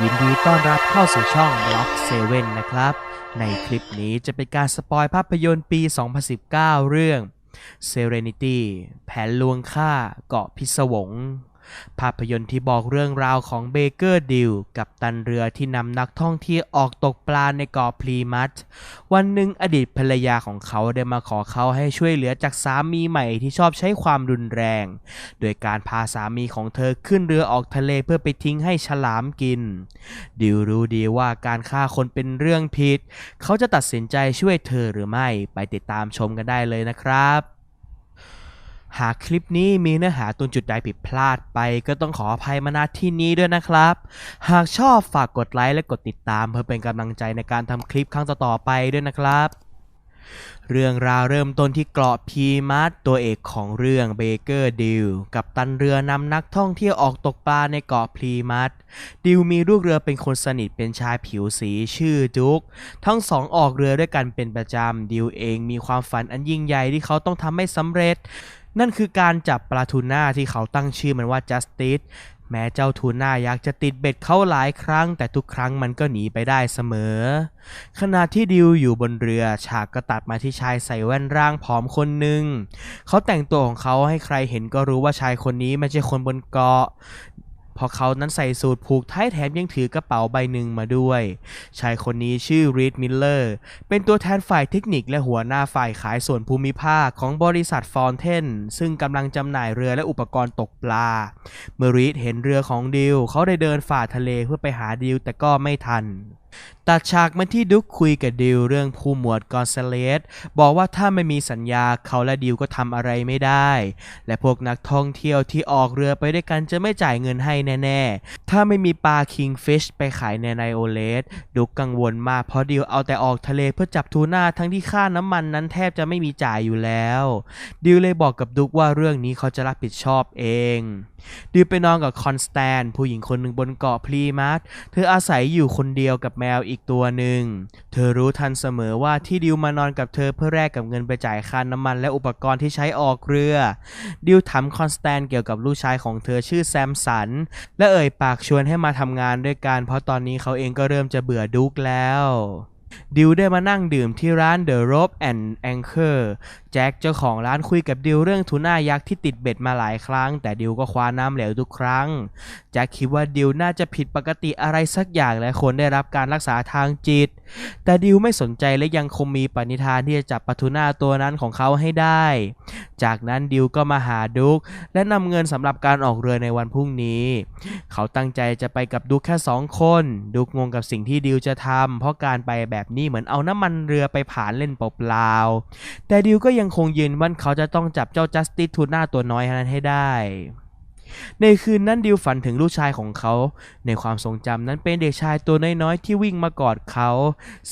ยินดีต้อนรับเข้าสู่ช่อง Block 7 นะครับ ในคลิปนี้จะเป็นการสปอยภาพยนตร์ปี 2019 เรื่อง Serenity แผนลวงฆ่าเกาะพิศวง ภาพยนตร์ที่บอกเรื่องราวของเบเกอร์ดิลกับตันเรือที่นำนักท่องเที่ยวออกตกปลาในเกาะพลีมัตวันหนึ่งอดีตภรรยาของเขาได้มาขอเขาให้ช่วยเหลือจากสามีใหม่ที่ชอบใช้ความรุนแรง โดยการพาสามีของเธอขึ้นเรือออกทะเลเพื่อไปทิ้งให้ฉลามกิน ดิวรู้ดีว่าการฆ่าคนเป็นเรื่องผิด เขาจะตัดสินใจช่วยเธอหรือไม่ไปติดตามชมกันได้เลยนะครับ หากคลิปนี้มีเนื้อหาตรงจุดใดผิดพลาดไป ก็ต้องขออภัยมาณที่นี้ด้วยนะครับ หากชอบฝากกดไลค์และกดติดตามเพื่อเป็นกำลังใจในการทำคลิปครั้งต่อๆไปด้วยนะครับ เรื่องราวเริ่มต้นที่เกาะพีมัสตัวเอกของเรื่องเบเกอร์ดิลกับตันเรือนำนักท่องเที่ยวออกตกปลาในเกาะพีมัสดิวมีลูกเรือเป็นคนสนิทเป็นชายผิวสีชื่อดุกทั้งสองออกเรือด้วยกันเป็นประจำดิวเองมีความฝันอันยิ่งใหญ่ที่เขาต้องทำให้สำเร็จ นั่นคือการจับปลาทูน่าที่เขาตั้งชื่อมันว่าจัสติสแม้เจ้าทูน่ายักษ์จะติดเบ็ดเขาหลายครั้ง แต่ทุกครั้งมันก็หนีไปได้เสมอ ขณะที่ดิวอยู่บนเรือ ฉากก็ตัดมาที่ชายใส่แว่นร่างผอมคนหนึ่ง เขาแต่งตัวของเขาให้ใครเห็นก็รู้ว่าชายคนนี้ไม่ใช่คนบนเกาะ เพราะเขานั้นใส่สูทผูกท้ายแถมยังถือกระเป๋าใบหนึ่งมาด้วย ชายคนนี้ชื่อรีดมิลเลอร์ เป็นตัวแทนฝ่ายเทคนิคและหัวหน้าฝ่ายขายส่วนภูมิภาคของบริษัทฟอนเทน ซึ่งกำลังจำหน่ายเรือและอุปกรณ์ตกปลา เมื่อรีดเห็นเรือของดิวเขาได้เดินฝ่าทะเลเพื่อไปหาดิวแต่ก็ไม่ทัน ตัดฉากมาที่ดุ๊กคุยกับดิวเรื่องผู้หมวดกอนเซเลสบอกว่าถ้าไม่มีสัญญาเขาและดิวก็ทำอะไรไม่ได้ และพวกนักท่องเที่ยวที่ออกเรือไปด้วยกันจะไม่จ่ายเงินให้แน่ๆ ถ้าไม่มีปลาคิงฟิชไปขายในไนโอเลสดุ๊กกังวลมากเพราะดิวเอาแต่ออกทะเลเพื่อจับทูน่าทั้งที่ค่าน้ำมันนั้นแทบจะไม่มีจ่ายอยู่แล้ว ดิวเลยบอกกับดุ๊กว่าเรื่องนี้เขาจะรับผิดชอบเองดิวไปนอนกับคอนสแตนผู้หญิงคนหนึ่งบนเกาะพลีมัสเธออาศัยอยู่คนเดียวกับแมวอีกตัวหนึ่ง เธอรู้ทันเสมอว่าที่ดิวมานอนกับเธอเพื่อแลกกับเงินไปจ่ายค่าน้ำมันและอุปกรณ์ที่ใช้ออกเรือ ดิวถามคอนสแตนเกี่ยวกับลูกชายของเธอชื่อแซมสัน และเอ่ยปากชวนให้มาทำงานด้วยกัน เพราะตอนนี้เขาเองก็เริ่มจะเบื่อดุกแล้ว ดิวได้มานั่งดื่มที่ร้าน The Rope and Anchor แจ็คเจ้าของร้านคุยกับดิวเรื่องทูน่ายักษ์ที่ติดเบ็ดมาหลายครั้ง แต่ดิวก็คว้าน้ำเหลวทุกครั้ง แจ็คคิดว่าดิวน่าจะผิดปกติอะไรสักอย่างและควรได้รับการรักษาทางจิต แต่ดิวไม่สนใจและยังคงมีปณิธานที่จะจับปลาทูน่าตัวนั้นของเขาให้ได้ จากนั้นดิวก็มาหาดุกและนำเงินสำหรับการออกเรือในวันพรุ่งนี้ เขาตั้งใจจะไปกับดุกแค่สองคน ดุกงงกับสิ่งที่ดิวจะทำเพราะการไปแบบแบบนี้เหมือนเอาน้ำมันเรือไปผ่านเล่นเปล่าๆ แต่ดิวก็ยังคงยืนว่าเขาจะต้องจับเจ้าจัสติสทูน่าตัวน้อยนั้นให้ได้ ในคืนนั้นดิวฝันถึงลูกชายของเขา ในความทรงจำนั้นเป็นเด็กชายตัวน้อยๆ ที่วิ่งมากอดเขา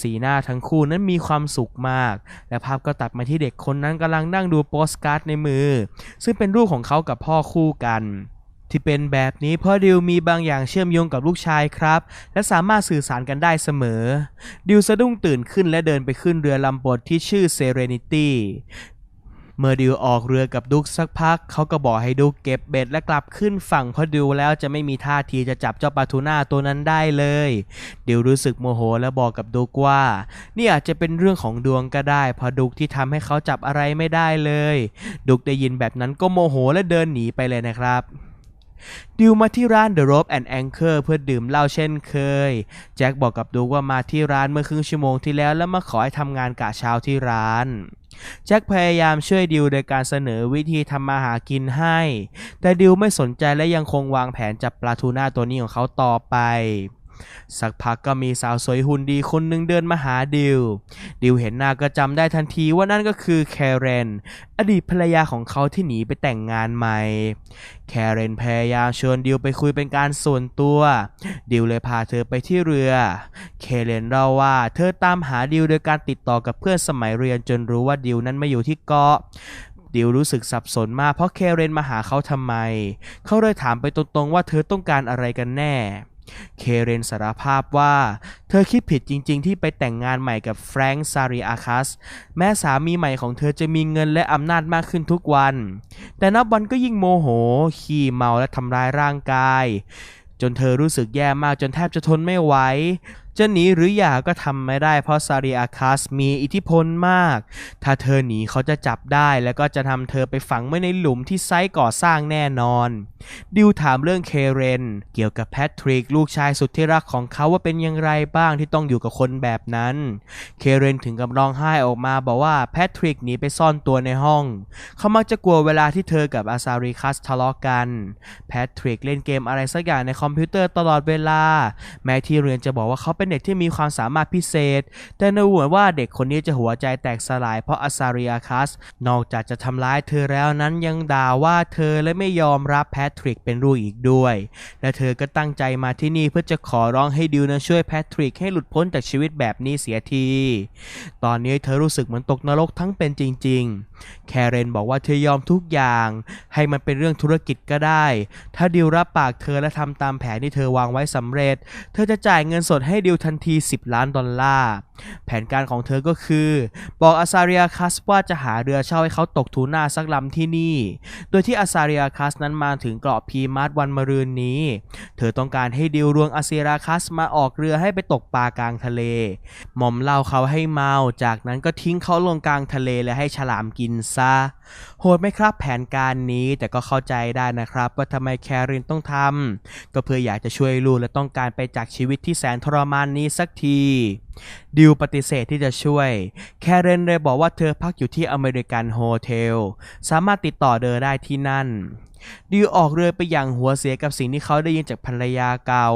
สีหน้าทั้งคู่นั้นมีความสุขมาก และภาพก็ตัดมาที่เด็กคนนั้นกำลังนั่งดูโปสการ์ดในมือ ซึ่งเป็นรูปของเขากับพ่อคู่กัน ที่เป็นแบบนี้เพราะดิวมีบางอย่างเชื่อมโยงกับลูกชายครับ และสามารถสื่อสารกันได้เสมอ ดิวสะดุ้งตื่นขึ้นและเดินไปขึ้นเรือลำบดที่ชื่อ Serenity เมื่อดิวออกเรือกับดุกสักพัก เขาก็บอกให้ดุกเก็บเบ็ดและกลับขึ้นฝั่งเพราะดิวแล้วจะไม่มีท่าทีจะจับเจ้าปลาทูน่าตัวนั้นได้เลย ดิวรู้สึกโมโหและบอกกับดุกว่า นี่อาจจะเป็นเรื่องของดวงก็ได้เพราะดุกที่ทำให้เขาจับอะไรไม่ได้เลย ดุกได้ยินแบบนั้นก็โมโหและเดินหนีไปเลยนะครับ ดิวมาที่ร้าน The Rope and Anchor เพื่อดื่มเหล้าเช่นเคย แจ็คบอกกับดูว่ามาที่ร้านเมื่อครึ่งชั่วโมงที่แล้วแล้วมาขอให้ทำงานกะเช้าที่ร้าน แจ็คพยายามช่วยดิวโดยการเสนอวิธีทำมาหากินให้ แต่ดิวไม่สนใจและยังคงวางแผนจับปลาทูน่าตัวนี้ของเขาต่อไป สักพักก็มีสาวสวยหุ่นดีคนหนึ่งเดินมาหาดิว ดิวเห็นหน้าก็จำได้ทันทีว่านั่นก็คือแคเรน อดีตภรรยาของเขาที่หนีไปแต่งงานใหม่ แคเรนพยายามชวนดิวไปคุยเป็นการส่วนตัว ดิวเลยพาเธอไปที่เรือเคเรนเล่าว่าเธอตามหาดิวโดยการติดต่อกับเพื่อนสมัยเรียนจนรู้ว่าดิวนั้นมาอยู่ที่เกาะดิวรู้สึกสับสนมากเพราะเคเรนมาหาเขาทำไม เขาเลยถามไปตรงๆว่าเธอต้องการอะไรกันแน่ เคเรนสารภาพว่า เธอคิดผิดจริงๆ ที่ไปแต่งงานใหม่กับแฟรงค์ซาริอาคัส แม้สามีใหม่ของเธอจะมีเงินและอำนาจมากขึ้นทุกวัน แต่นับวันก็ยิ่งโมโห ขี้เมาและทำร้ายร่างกาย จนเธอรู้สึกแย่มากจนแทบจะทนไม่ไหวจะหนีหรืออย่าก็ทำไม่ได้เพราะซาริอาคัสมีอิทธิพลมาก ถ้าเธอหนีเขาจะจับได้แล้วก็จะทำเธอไปฝังไว้ในหลุมที่ไซต์ก่อสร้างแน่นอน ดิวถามเรื่องเคเรน เกี่ยวกับแพทริกลูกชายสุดที่รักของเขาว่าเป็นอย่างไรบ้างที่ต้องอยู่กับคนแบบนั้น เคเรนถึงกับร้องไห้ออกมาบอกว่าแพทริกหนีไปซ่อนตัวในห้อง เขามักจะกลัวเวลาที่เธอกับอาซาริคัสทะเลาะกัน แพทริกเล่นเกมอะไรสักอย่างในคอมพิวเตอร์ตลอดเวลา แม้ที่เรียนจะบอกว่าเขาเป็นเด็กที่มีความสามารถพิเศษ แต่ในเหมือนว่าเด็กคนนี้จะหัวใจแตกสลายเพราะอาซาริอาคัส นอกจากจะทำร้ายเธอแล้วนั้นยังด่าว่าเธอและไม่ยอมรับแพทริกเป็นลูกอีกด้วย และเธอก็ตั้งใจมาที่นี่เพื่อจะขอร้องให้ดิวนั้นช่วยแพทริกให้หลุดพ้นจากชีวิตแบบนี้เสียที ตอนนี้เธอรู้สึกเหมือนตกนรกทั้งเป็นจริง ๆ แคเรนบอกว่าเธอยอมทุกอย่าง ให้มันเป็นเรื่องธุรกิจก็ได้ ถ้าดิวรับปากเธอและทำตามแผนที่เธอวางไว้สำเร็จ เธอจะจ่ายเงินสดให้ดิวทันที 10 ล้านดอลลาร์ แผนการของเธอก็คือ บอกอาซาเรียคัสว่าจะหาเรือเช่าให้เขาตกทูน่าสักลำที่นี่ โดยที่อาซาเรียคัสนั้นมาถึงเกาะพีมาร์วันมะรืนนี้ เธอต้องการให้ดิวรวงอาซาเรียคัสมาออกเรือให้ไปตกปลากลางทะเล หม่อมเล่าเขาให้เมา จากนั้นก็ทิ้งเขาลงกลางทะเลและให้ฉลามกินซะ โหดไหมครับแผนการนี้แต่ก็เข้าใจได้นะครับ ว่าทำไมแครินต้องทำก็เพื่ออยากจะช่วยลูกและต้องการไปจากชีวิตที่แสนทรมานนี้สักทีดิวปฏิเสธที่จะช่วย แคเรนเลยบอกว่าเธอพักอยู่ที่อเมริกันโฮเทล สามารถติดต่อเดอได้ที่นั่น ดิวออกเรือไปอย่างหัวเสียกับสิ่งที่เขาได้ยินจากภรรยาเก่า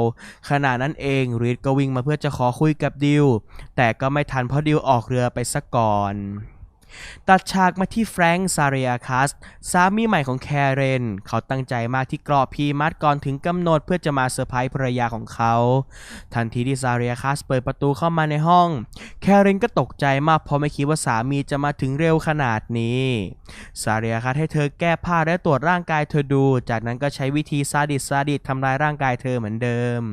ขณะนั้นเองรีดก็วิ่งมาเพื่อจะขอคุยกับดิว แต่ก็ไม่ทันเพราะดิวออกเรือไปซะก่อน ตัดฉากมาที่แฟรงค์ซาเรียคัส สามีใหม่ของแคเรน เขาตั้งใจมากที่กรอบพีมัดก่อนถึงกำหนดเพื่อจะมาเซอร์ไพรส์ภรรยาของเขา ทันทีที่ซาเรียคัสเปิดประตูเข้ามาในห้อง แคเรนก็ตกใจมากเพราะไม่คิดว่าสามีจะมาถึงเร็วขนาดนี้ ซาเรียคัสให้เธอแก้ผ้าและตรวจร่างกายเธอดู จากนั้นก็ใช้วิธีซาดิสซาดิสทำร้ายร่างกายเธอเหมือนเดิม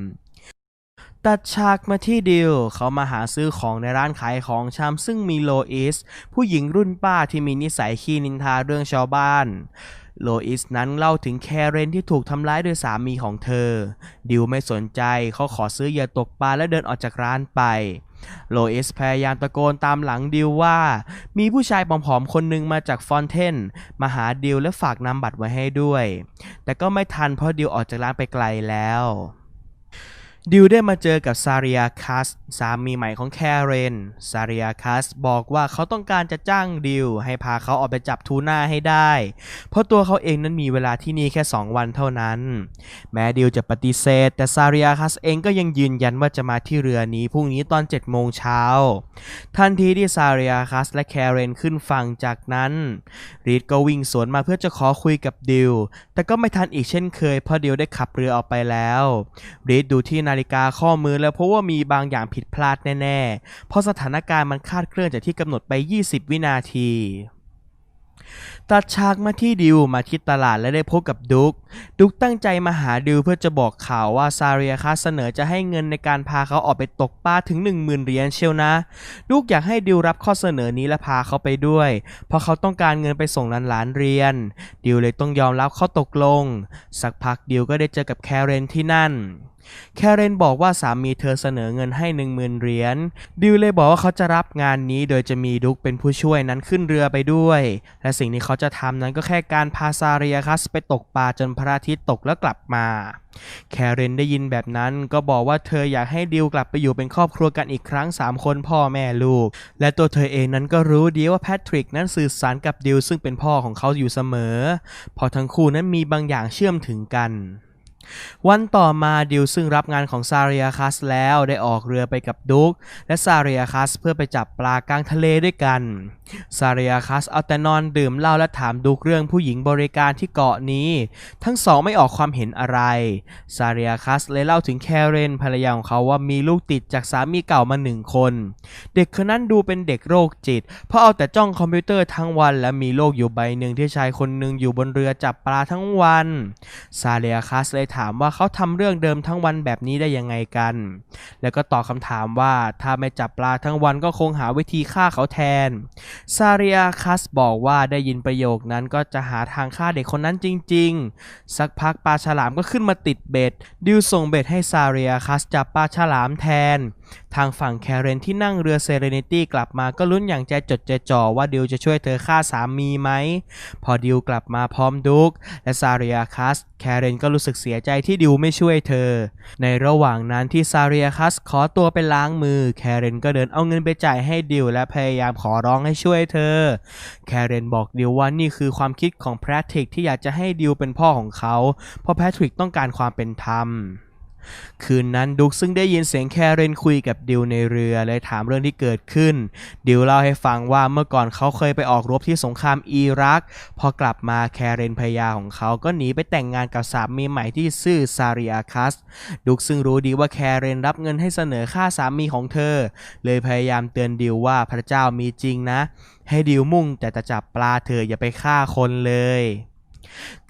ตัดฉากมาที่ดิวเขามาหาซื้อของในร้านขายของชำซึ่งมีโลอิส ผู้หญิงรุ่นป้าที่มีนิสัยขี้นินทาเรื่องชาวบ้านโลอิสนั้นเล่าถึงแคเรนที่ถูกทำร้ายโดยสามีของเธอ ดิวไม่สนใจ เขาขอซื้อเหยื่อตกปลาและเดินออกจากร้านไป โลอิสพยายามตะโกนตามหลังดิวว่า มีผู้ชายผอมๆคนหนึ่งมาจากฟอนเทน มาหาดิวและฝากนำบัตรไว้ให้ด้วย แต่ก็ไม่ทันเพราะดิวออกจากร้านไปไกลแล้ว ดิวได้มาเจอกับซาริอาคัสสามีใหม่ของแคเรน ซาริอาคัสบอกว่าเขาต้องการจะจ้างดิวให้พาเขาออกไปจับทูน่าให้ได้ เพราะตัวเขาเองนั้นมีเวลาที่นี่แค่ 2 วันเท่านั้น แม้ดิวจะปฏิเสธ แต่ซาริอาคัสเองก็ยังยืนยันว่าจะมาที่เรือนี้พรุ่งนี้ตอน7โมงเช้า ทันทีที่ซาริอาคัสและแคเรนขึ้นฝั่งจากนั้นรีดก็วิ่งสวนมาเพื่อจะขอคุยกับดิว แต่ก็ไม่ทันอีกเช่นเคยเพราะดิวได้ขับเรือออกไปแล้วรีดดูที่นาฬิกาข้อมือแล้วเพราะว่ามีบางอย่างผิดพลาดแน่ๆ เพราะสถานการณ์มันคาดเคลื่อนจากที่กำหนดไป 20 วินาทีตัดฉากมาที่ดิวมาที่ตลาดและได้พบกับดุก ดุกตั้งใจมาหาดิวเพื่อจะบอกข่าวว่าซาเรียคัสเสนอจะให้เงินในการพาเขาออกไปตกปลาถึง 10,000เหรียญเชียวนะ ดุกอยากให้ดิวรับข้อเสนอนี้และพาเขาไปด้วย เพราะเขาต้องการเงินไปส่งหลานๆเรียน ดิวเลยต้องยอมรับข้อตกลง สักพักดิวก็ได้เจอกับแคเรนที่นั่น แคเรนบอกว่าสามีเธอเสนอเงินให้ 10,000 เหรียญ ดิวเลยบอกว่าเขาจะรับงานนี้โดยจะมีดุกเป็นผู้ช่วยนั้นขึ้นเรือไปด้วย และสิ่งที่เขาจะทำนั้นก็แค่การพาซาเรียคัสไปตกปลาจนพระอาทิตย์ตกแล้วกลับมา แคเรนได้ยินแบบนั้นก็บอกว่าเธออยากให้ดิวกลับไปอยู่เป็นครอบครัวกันอีกครั้ง 3 คนพ่อแม่ลูก และตัวเธอเองนั้นก็รู้ดีว่าแพทริกนั้นสื่อสารกับดิวซึ่งเป็นพ่อของเขาอยู่เสมอเพอทั้งคู่นั้นมีบางอย่างเชื่อมถึงกัน วันต่อมาดิวซึ่งรับงานของซาเรียคัสแล้วได้ออกเรือไปกับดุกและซาเรียคัสเพื่อไปจับปลากลางทะเลด้วยกันซาเรียคัสเอาแต่นอนดื่มเหล้าและถามดุกเรื่องผู้หญิงบริการที่เกาะนี้ ทั้งสองไม่ออกความเห็นอะไรซาเรียคัสเลยเล่าถึงแคเรนภรรยาของเขาว่ามีลูกติดจากสามีเก่ามาหนึ่งคน เด็กคนนั้นดูเป็นเด็กโรคจิต เพราะเอาแต่จ้องคอมพิวเตอร์ทั้งวัน และมีโรคอยู่ใบหนึ่งที่ชายคนหนึ่งอยู่บนเรือจับปลาทั้งวันซาเรียคัสเลยถามว่าเขาทำเรื่องเดิมทั้งวันแบบนี้ได้ยังไงกัน แล้วก็ตอบคำถามว่าถ้าไม่จับปลาทั้งวันก็คงหาวิธีฆ่าเขาแทน ซาเรียคัสบอกว่าได้ยินประโยคนั้นก็จะหาทางฆ่าเด็กคนนั้นจริง ๆ สักพักปลาฉลามก็ขึ้นมาติดเบ็ด ดิวส่งเบ็ดให้ซาเรียคัสจับปลาฉลามแทน ทางฝั่งแคเรนที่นั่งเรือเซเรนิตี้กลับมาก็ลุ้นอย่างใจจดใจจ่อว่าดิวจะช่วยเธอฆ่าสามีไหม พอดิวกลับมาพร้อมดุกและซาเรียคัสแคเรนก็รู้สึกเสียใจที่ดิวไม่ช่วยเธอ ในระหว่างนั้นที่ซาเรียคัสขอตัวไปล้างมือ แคเรนก็เดินเอาเงินไปจ่ายให้ดิวและพยายามขอร้องให้ช่วยเธอ แคเรนบอกดิวว่านี่คือความคิดของแพทริกที่อยากจะให้ดิวเป็นพ่อของเขา เพราะแพทริกต้องการความเป็นธรรม คืนนั้นดุกซึ่งได้ยินเสียงแคเรนคุยกับดิวในเรือเลยถามเรื่องที่เกิดขึ้น ดิวเล่าให้ฟังว่าเมื่อก่อนเขาเคยไปออกรบที่สงครามอิรัก พอกลับมาแคเรนภรรยาของเขาก็หนีไปแต่งงานกับสามีใหม่ที่ซื่อซาริอาคัส ดุกซึ่งรู้ดีว่าแคเรนรับเงินให้เสนอค่าสามีของเธอ เลยพยายามเตือนดิวว่าพระเจ้ามีจริงนะ ให้ดิวมุ่งแต่จะจับปลาเธออย่าไปฆ่าคนเลย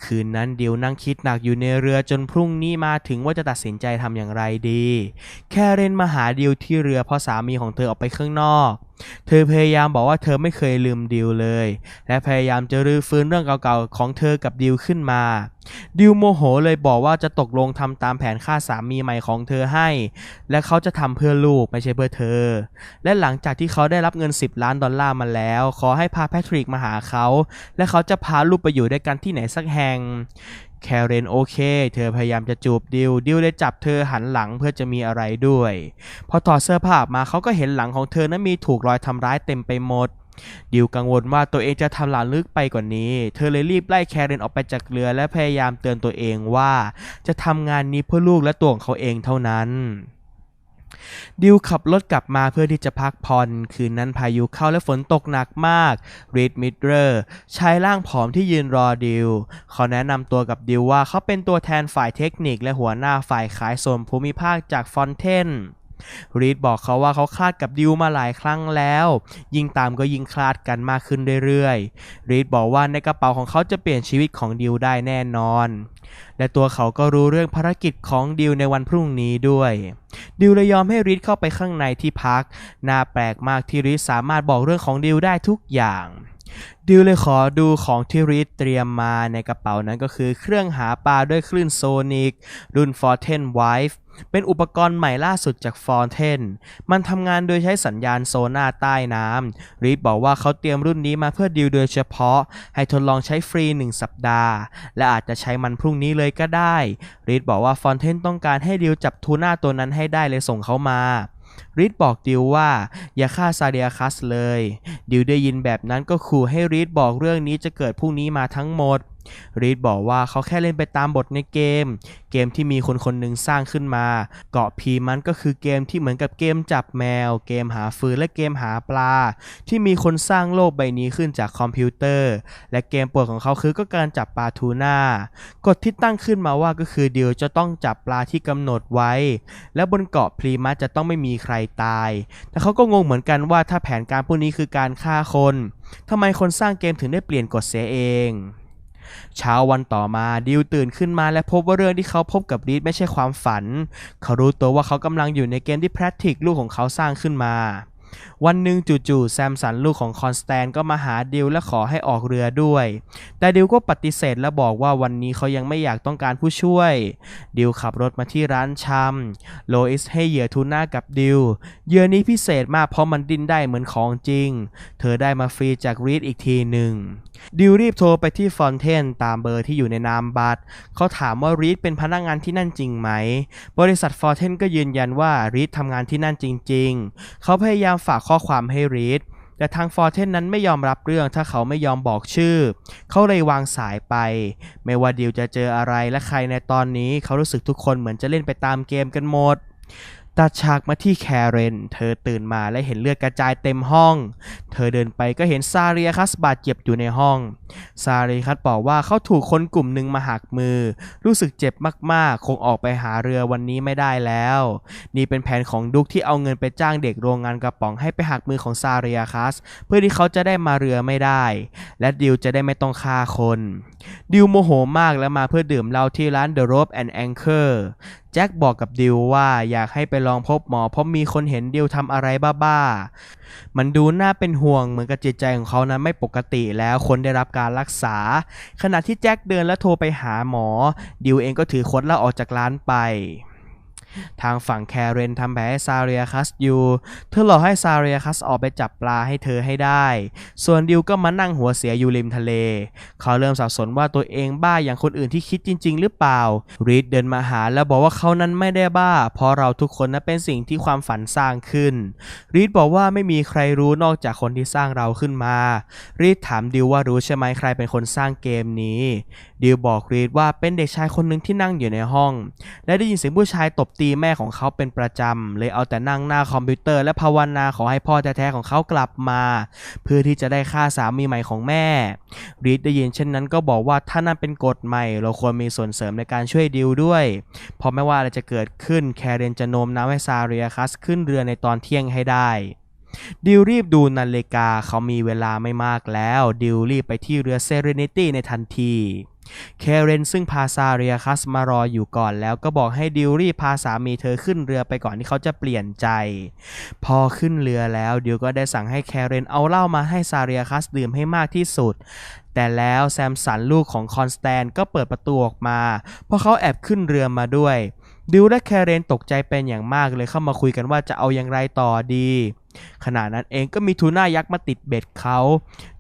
คืนนั้นเดิวนั่งคิดหนักอยู่ในเรือจนพรุ่งนี้มาถึงว่าจะตัดสินใจทำอย่างไรดี แคเรนมาหาเดิวที่เรือเพราะสามีของเธอออกไปข้างนอก เธอพยายามบอกว่าเธอไม่เคยลืมดิวเลย และพยายามจะรื้อฟื้นเรื่องเก่าๆของเธอกับดิวขึ้นมา ดิวโมโหเลยบอกว่าจะตกลงทำตามแผนฆ่าสามีใหม่ของเธอให้ และเขาจะทำเพื่อลูกไม่ใช่เพื่อเธอ และหลังจากที่เขาได้รับเงิน 10 ล้านดอลลาร์มาแล้ว ขอให้พาแพทริกมาหาเขา และเขาจะพาลูกไปอยู่ด้วยกันที่ไหนสักแห่งแคเรนโอเค เธอพยายามจะจูบดิว ดิวเลยจับเธอหันหลังเพื่อจะมีอะไรด้วย พอถอดเสื้อผ้าออกมาเขาก็เห็นหลังของเธอนั้นมีถูกรอยทำร้ายเต็มไปหมด ดิวกังวลว่าตัวเองจะทำหลานลึกไปกว่านี้ เธอเลยรีบไล่แคเรนออกไปจากเรือและพยายามเตือนตัวเองว่า จะทำงานนี้เพื่อลูกและตัวของเขาเองเท่านั้น ดิวขับรถกลับมาเพื่อที่จะพักผ่อน คืนนั้นพายุเข้าและฝนตกหนักมากรีดมิดเรอร์ชายร่างผอมที่ยืนรอดิวเขาแนะนำตัวกับดิวว่าเขาเป็นตัวแทนฝ่ายเทคนิคและหัวหน้าฝ่ายขายโซนภูมิภาคจากฟอนเทน รีดบอกเขาว่าเขาคลาดกับดิวมาหลายครั้งแล้ว ยิ่งตามก็ยิ่งคลาดกันมากขึ้นเรื่อยๆ รีดบอกว่าในกระเป๋าของเขาจะเปลี่ยนชีวิตของดิวได้แน่นอน และตัวเขาก็รู้เรื่องภารกิจของดิวในวันพรุ่งนี้ด้วย ดิวเลยยอมให้รีดเข้าไปข้างในที่พัก น่าแปลกมากที่รีดสามารถบอกเรื่องของดิวได้ทุกอย่าง ดิวเลยขอดูของที่รีดเตรียมมาในกระเป๋านั้นก็คือเครื่องหาปลาด้วยคลื่นโซนิกรุ่น f o r t e n Wife เป็นอุปกรณ์ใหม่ล่าสุดจาก f o r t e n มันทำงานโดยใช้สัญญาณโซน่าใต้น้ำ รีดบอกว่าเขาเตรียมรุ่นนี้มาเพื่อดิวโดยเฉพาะ ให้ทดลองใช้ฟรี 1 สัปดาห์ และอาจจะใช้มันพรุ่งนี้เลยก็ได้ รีดบอกว่าฟอนเทนต้องการให้ดิวจับทูน่าตัวนั้นให้ได้เลยส่งเขามา รีดบอกดิวว่า อย่าฆ่าซาเดียคัสเลย ดิวได้ยินแบบนั้นก็ขู่ให้รีดบอกเรื่องนี้จะเกิดพรุ่งนี้มาทั้งหมด รีดบอกว่าเขาแค่เล่นไปตามบทในเกม เกมที่มีคนคนหนึ่งสร้างขึ้นมา เกาะพีมันก็คือเกมที่เหมือนกับเกมจับแมว เกมหาฟืนและเกมหาปลา ที่มีคนสร้างโลกใบนี้ขึ้นจากคอมพิวเตอร์ และเกมโปรดของเขาคือก็การจับปลาทูน่ากฎที่ตั้งขึ้นมาว่าก็คือเดิวจะต้องจับปลาที่กำหนดไว้ และบนเกาะพรีมัสจะต้องไม่มีใครตาย แต่เขาก็งงเหมือนกันว่าถ้าแผนการพวกนี้คือการฆ่าคนทำไมคนสร้างเกมถึงได้เปลี่ยนกฎเสียเอง เช้าวันต่อมาดิวตื่นขึ้นมาและพบว่าเรื่องที่เขาพบกับรีดไม่ใช่ความฝัน เขารู้ตัวว่าเขากำลังอยู่ในเกมที่แพทริกลูกของเขาสร้างขึ้นมา วันหนึ่งจู่ๆแซมสันลูกของคอนสแตนก็มาหาดิวและขอให้ออกเรือด้วย แต่ดิวก็ปฏิเสธและบอกว่าวันนี้เขายังไม่อยากต้องการผู้ช่วย ดิวขับรถมาที่ร้านชำโลอิสให้เหยื่อทูน่ากับดิวเหยื่อนี้พิเศษมากเพราะมันดิ้นได้เหมือนของจริง เธอได้มาฟรีจากรีดอีกทีหนึ่งดิวรีบโทรไปที่ฟอนเทนตามเบอร์ที่อยู่ในนามบัตร เขาถามว่ารีดเป็นพนักงานที่นั่นจริงไหม บริษัทฟอนเทนก็ยืนยันว่ารีดทำงานที่นั่นจริง ๆ เขาพยายามฝากข้อความให้รีดแต่ทางฟอร์เทนนั้นไม่ยอมรับเรื่องถ้าเขาไม่ยอมบอกชื่อ เขาเลยวางสายไป ไม่ว่าดิวจะเจออะไรและใครในตอนนี้ เขารู้สึกทุกคนเหมือนจะเล่นไปตามเกมกันหมด ตัดฉากมาที่แคเรน เธอตื่นมาและเห็นเลือดกระจายเต็มห้อง เธอเดินไปก็เห็นซาเรียคัสบาดเจ็บอยู่ในห้อง ซาเรียคัสบอกว่าเขาถูกคนกลุ่มหนึ่งมาหักมือ รู้สึกเจ็บมากๆ คงออกไปหาเรือวันนี้ไม่ได้แล้ว นี่เป็นแผนของดุกที่เอาเงินไปจ้างเด็กโรงงานกระป๋องให้ไปหักมือของซาเรียคัส เพื่อที่เขาจะได้มาเรือไม่ได้ และดิวจะได้ไม่ต้องฆ่าคน ดิวโมโหมากและมาเพื่อดื่มเหล้าที่ร้าน The Rope and Anchor แจ็คบอกกับดิวว่าอยากให้ไปลองพบหมอเพราะมีคนเห็นดิวทำอะไรบ้าๆ มันดูน่าเป็นห่วงเหมือนกับจิตใจของเขานั้นไม่ปกติแล้วคนได้รับการรักษา ขณะที่แจ็คเดินและโทรไปหาหมอ ดิวเองก็ถือขวดเหล้าออกจากร้านไป ทางฝั่งแคเรนทำแผลให้ซาเรียคัสอยู่ เธอหลอกให้ซาเรียคัสออกไปจับปลาให้เธอให้ได้ ส่วนดิวก็มานั่งหัวเสียอยู่ริมทะเล เขาเริ่มสับสนว่าตัวเองบ้าอย่างคนอื่นที่คิดจริง ๆ หรือเปล่า รีดเดินมาหาแล้วบอกว่าเขานั้นไม่ได้บ้า เพราะเราทุกคนนั้นเป็นสิ่งที่ความฝันสร้างขึ้น รีดบอกว่าไม่มีใครรู้นอกจากคนที่สร้างเราขึ้นมา รีดถามดิวว่ารู้ใช่ไหมใครเป็นคนสร้างเกมนี้ ดิวบอกรีดว่าเป็นเด็กชายคนหนึ่งที่นั่งอยู่ในห้อง และได้ยินเสียงผู้ชายตบตีแม่ของเขาเป็นประจำ เลยเอาแต่นั่งหน้าคอมพิวเตอร์และภาวนาขอให้พ่อแท้ๆของเขากลับมา เพื่อที่จะได้ฆ่าสามีใหม่ของแม่ รีดได้ยินเช่นนั้นก็บอกว่าถ้านั่นเป็นกฎใหม่ เราควรมีส่วนเสริมในการช่วยดิวด้วยเพราะไม่ว่าอะไรจะเกิดขึ้นแคเรนจะโน้มน้าวให้ซาเรียคัสขึ้นเรือในตอนเที่ยงให้ได้ดิวรีบดูนาฬิกาเขามีเวลาไม่มากแล้ว ดิวรีบไปที่เรือเซเรนิตี้ในทันที เคเรนซึ่งพาซาเรียคัสมารออยู่ก่อนแล้วก็บอกให้ดิวรีบพาสามีเธอขึ้นเรือไปก่อนที่เขาจะเปลี่ยนใจ พอขึ้นเรือแล้วดิวก็ได้สั่งให้แคเรนเอาเหล้ามาให้ซาเรียคัสดื่มให้มากที่สุด แต่แล้วแซมสันลูกของคอนสแตนก็เปิดประตูออกมาเพราะเขาแอบขึ้นเรือมาด้วยดิวและแคเรนตกใจเป็นอย่างมากเลยเข้ามาคุยกันว่าจะเอาอย่างไรต่อดี ขณะนั้นเองก็มีทูน่ายักษ์มาติดเบ็ดเขา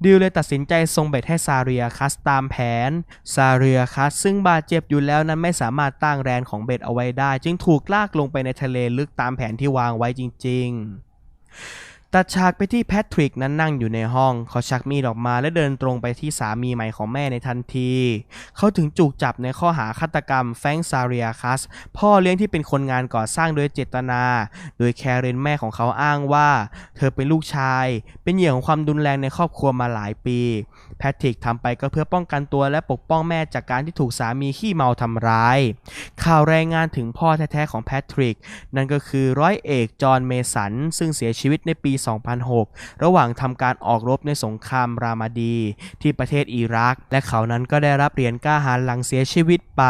ดิวเลยตัดสินใจส่งเบ็ดให้ซาเรียคัสตามแผน ซาเรียคัสซึ่งบาดเจ็บอยู่แล้วนั้นไม่สามารถตั้งแรงของเบ็ดเอาไว้ได้ จึงถูกลากลงไปในทะเลลึกตามแผนที่วางไว้จริง ๆ ตัดฉากไปที่แพทริกนั้นนั่งอยู่ในห้อง เขาชักมีดออกมาและเดินตรงไปที่สามีใหม่ของแม่ในทันที เขาถึงถูกจับในข้อหาฆาตกรรมแฟงซาเรียคัส พ่อเลี้ยงที่เป็นคนงานก่อสร้างโดยเจตนา โดยแคเรนแม่ของเขาอ้างว่า เธอเป็นลูกชาย เป็นเหยื่อของความดุนแรงในครอบครัวมาหลายปี แพทริกทำไปก็เพื่อป้องกันตัวและปกป้องแม่จากการที่ถูกสามีขี้เมาทำร้ายข่าวรายงานถึงพ่อแท้ๆของแพทริก นั่นก็คือร้อยเอกจอห์นเมสัน ซึ่งเสียชีวิตในปี 2006 ระหว่างทำการออกรบในสงครามรามาดี ที่ประเทศอิรัก และเขานั้นก็ได้รับเหรียญกล้าหาญหลังเสียชีวิตไป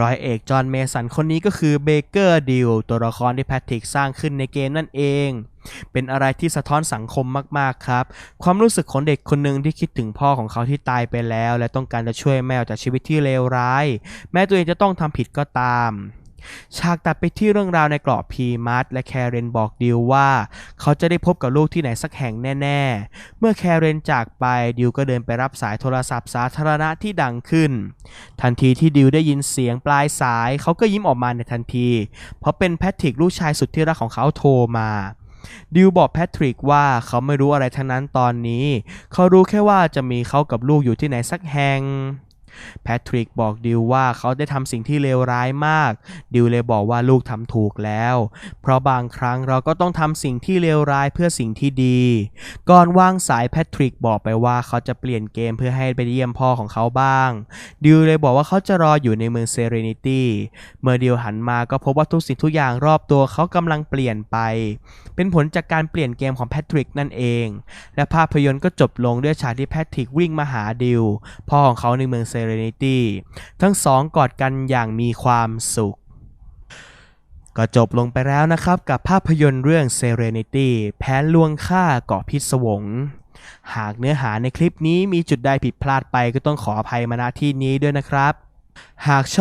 ร้อยเอกจอห์นเมสันคนนี้ก็คือเบเกอร์ดิลตัวละครที่แพทริกสร้างขึ้นในเกมนั่นเองเป็นอะไรที่สะท้อนสังคมมากๆครับ ความรู้สึกของเด็กคนหนึ่งที่คิดถึงพ่อของเขาที่ตายไปแล้ว และต้องการจะช่วยแมวจากชีวิตที่เลวร้าย แม้ตัวเองจะต้องทำผิดก็ตามฉากตัดไปที่เรื่องราวในกรอบพีมัสและแคเรนบอกดิวว่า เขาจะได้พบกับลูกที่ไหนสักแห่งแน่ ๆ เมื่อแคเรนจากไปดิวก็เดินไปรับสายโทรศัพท์สาธารณะที่ดังขึ้น ทันทีที่ดิวได้ยินเสียงปลายสาย เขาก็ยิ้มออกมาในทันที เพราะเป็นแพทริกลูกชายสุดที่รักของเขาโทรมา ดิวบอกแพทริกว่าเขาไม่รู้อะไรทั้งนั้นตอนนี้ เขารู้แค่ว่าจะมีเขากับลูกอยู่ที่ไหนสักแห่ง แพทริกบอกดิวว่าเขาได้ทำสิ่งที่เลวร้ายมาก ดิวเลยบอกว่าลูกทำถูกแล้ว เพราะบางครั้งเราก็ต้องทำสิ่งที่เลวร้ายเพื่อสิ่งที่ดี ก่อนวางสายแพทริกบอกไปว่าเขาจะเปลี่ยนเกมเพื่อให้ไปเยี่ยมพ่อของเขาบ้าง ดิวเลยบอกว่าเขาจะรออยู่ในเมืองเซเรนิตี้ เมื่อดิวหันมาก็พบว่าทุกสิ่งทุกอย่างรอบตัวเขากำลังเปลี่ยนไป เป็นผลจากการเปลี่ยนเกมของแพทริกนั่นเอง และภาพยนตร์ก็จบลงด้วยฉากที่แพทริกวิ่งมาหาดิว พ่อของเขาในเมืองเซ Serenity ทั้งสองกอดกันอย่างมีความสุข ก็จบลงไปแล้วนะครับกับภาพยนตร์เรื่อง Serenity แผนลวงฆ่าเกาะพิศวงหากเนื้อหาในคลิปนี้มีจุดใดผิดพลาดไปก็ต้องขออภัยมาณที่นี้ด้วยนะครับ หากช